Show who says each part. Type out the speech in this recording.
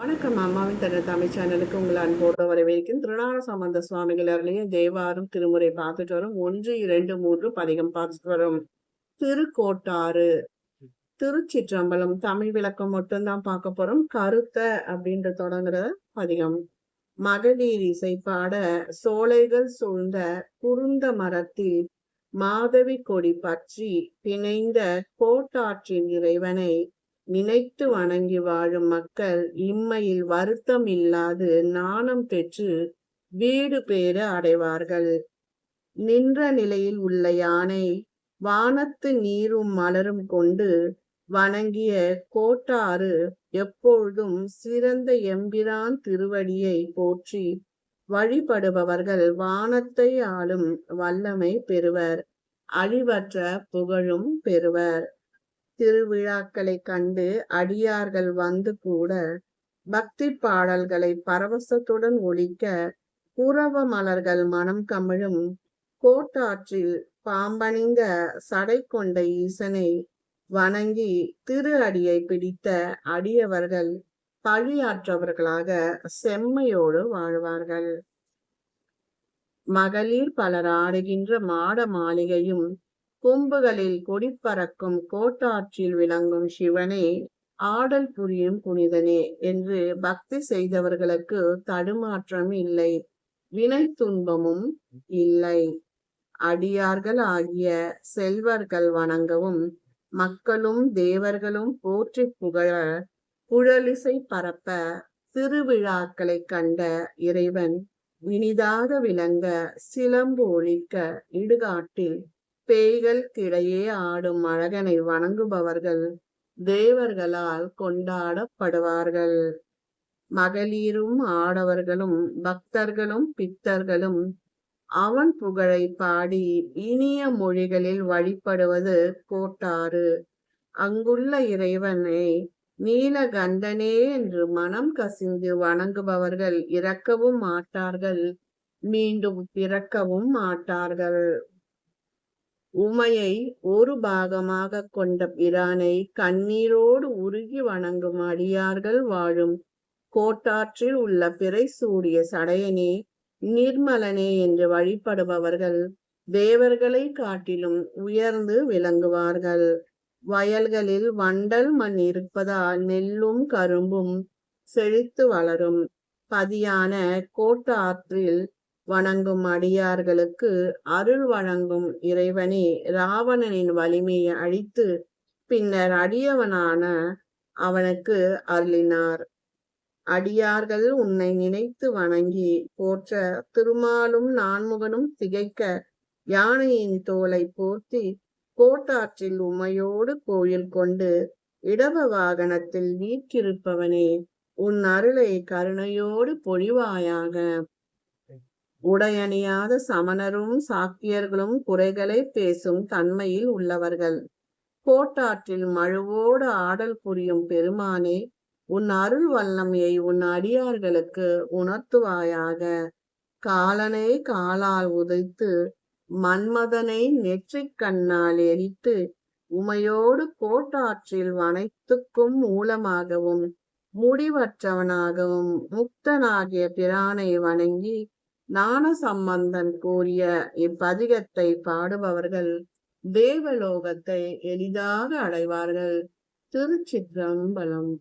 Speaker 1: வணக்கம் அம்மாவின் தன்னை தமிழ் சேனலுக்கு உங்களை அன்போடு வரவேற்கும் திருநாள சம்பந்த சுவாமிகள் அருளைய தேவாரும் திருமுறை பார்த்துட்டு வரும். ஒன்று இரண்டு மூன்று பதிகம் பார்த்துட்டு வரும். திருக்கோட்டாறு திருச்சிற்றம்பலம் தமிழ் விளக்கம் மட்டும்தான் பார்க்க போறோம். கருத்த அப்படின்ற தொடங்குற பதிகம். மகளிர் இசைப்பாட சோலைகள் சூழ்ந்த குருந்த மரத்தில் மாதவி கொடி பற்றி பிணைந்த கோட்டாற்றின் இறைவனை நினைத்து வணங்கி வாழும் மக்கள் இம்மையில் வருத்தம் இல்லாது நாணம் பெற்று வீடு பேர அடைவார்கள். நின்ற நிலையில் உள்ள யானை வானத்து நீரும் மலரும் கொண்டு வணங்கிய கோட்டாறு எப்பொழுதும் சிறந்த எம்பிரான் திருவடியை போற்றி வழிபடுபவர்கள் வானத்தை ஆளும் வல்லமை பெறுவர். அழிவற்ற புகழும் பெறுவர். திருவிழாக்களை கண்டு அடியார்கள் வந்து கூட பக்தி பாடல்களை பரவசத்துடன் ஒழிக்க புறவ மலர்கள் மனம் கமிழும் கோட்டாற்றில் பாம்பணிந்த சடை கொண்ட ஈசனை வணங்கி திரு அடியை பிடித்த அடியவர்கள் பழியாற்றவர்களாக செம்மையோடு வாழ்வார்கள். மகளிர் பலர் ஆடுகின்ற மாட மாளிகையும் கொம்புகளில் கொடி பறக்கும் கோட்டாற்றில் விளங்கும் சிவனே ஆடல் புரியும் புனிதனே என்று பக்தி செய்தவர்களுக்கு தடுமாற்றம் இல்லை. வினை துன்பமும் இல்லை. அடியார்கள் ஆகிய செல்வர்கள் வணங்கவும் மக்களும் தேவர்களும் போற்றி புகழ புழலிசை பரப்ப திருவிழாக்களை கண்ட இறைவன் இனிதாக விளங்க சிலம்பு ஒழிக்க இடுகாட்டில் பேய்களுக்கிடையே ஆடும் அழகனை வணங்குபவர்கள் தேவர்களால் கொண்டாடப்படுவார்கள். மகளிரும் ஆடவர்களும் பக்தர்களும் பித்தர்களும் அவன் புகழை பாடி இனிய மொழிகளில் வழிபடுவது கோட்டாறு. அங்குள்ள இறைவனை நீலகண்டனே என்று மனம் கசிந்து வணங்குபவர்கள் இறக்கவும் மாட்டார்கள் மீண்டும் பிறக்கவும் மாட்டார்கள். உமையை ஒரு பாகமாக கொண்ட பிரானை கண்ணீரோடு உருகி வணங்கும் அடியார்கள் வாழும். கோட்டாற்றில் உள்ள பிறை சூடிய சடையனே நிர்மலனே என்று வழிபடுபவர்கள் தேவர்களை காட்டிலும் உயர்ந்து விளங்குவார்கள். வயல்களில் வண்டல் மண் இருப்பதால் நெல்லும் கரும்பும் செழித்து வளரும். பதியான கோட்டாற்றில் வணங்கும் அடியார்களுக்கு அருள் வழங்கும் இறைவனே ராவணனின் வலிமையை அழித்து பின்னர் அடியவனான அவனுக்கு அருளினார். அடியார்கள் உன்னை நினைத்து வணங்கி போற்ற திருமாலும் நான்முகனும் திகைக்க யானையின் தோலை போர்த்தி கோட்டாற்றில் உமையோடு கோயில் கொண்டு இடவ வாகனத்தில் வீற்றிருப்பவனே உன் அருளை கருணையோடு பொழிவாயாக. உடையணியாத சமணரும் சாக்கியர்களும் குறைகளை பேசும் தன்மையில் உள்ளவர்கள். கோட்டாற்றில் மழுவோடு ஆடல் புரியும் பெருமானே உன் அருள் வல்லமையை உன் அடியார்களுக்கு உணர்த்துவாயாக. காலனை காலால் உதைத்து மன்மதனை நெற்றிக் கண்ணால் எரித்து உமையோடு கோட்டாற்றில் வனைத்துக்கும் மூலமாகவும் முடிவற்றவனாகவும் முக்தனாகிய பிரானை வணங்கி ஞான சம்பந்தன் கூறிய இப்பதிகத்தை பாடுபவர்கள் தேவலோகத்தை எளிதாக அடைவார்கள். திருச்சிற்றம்பலம்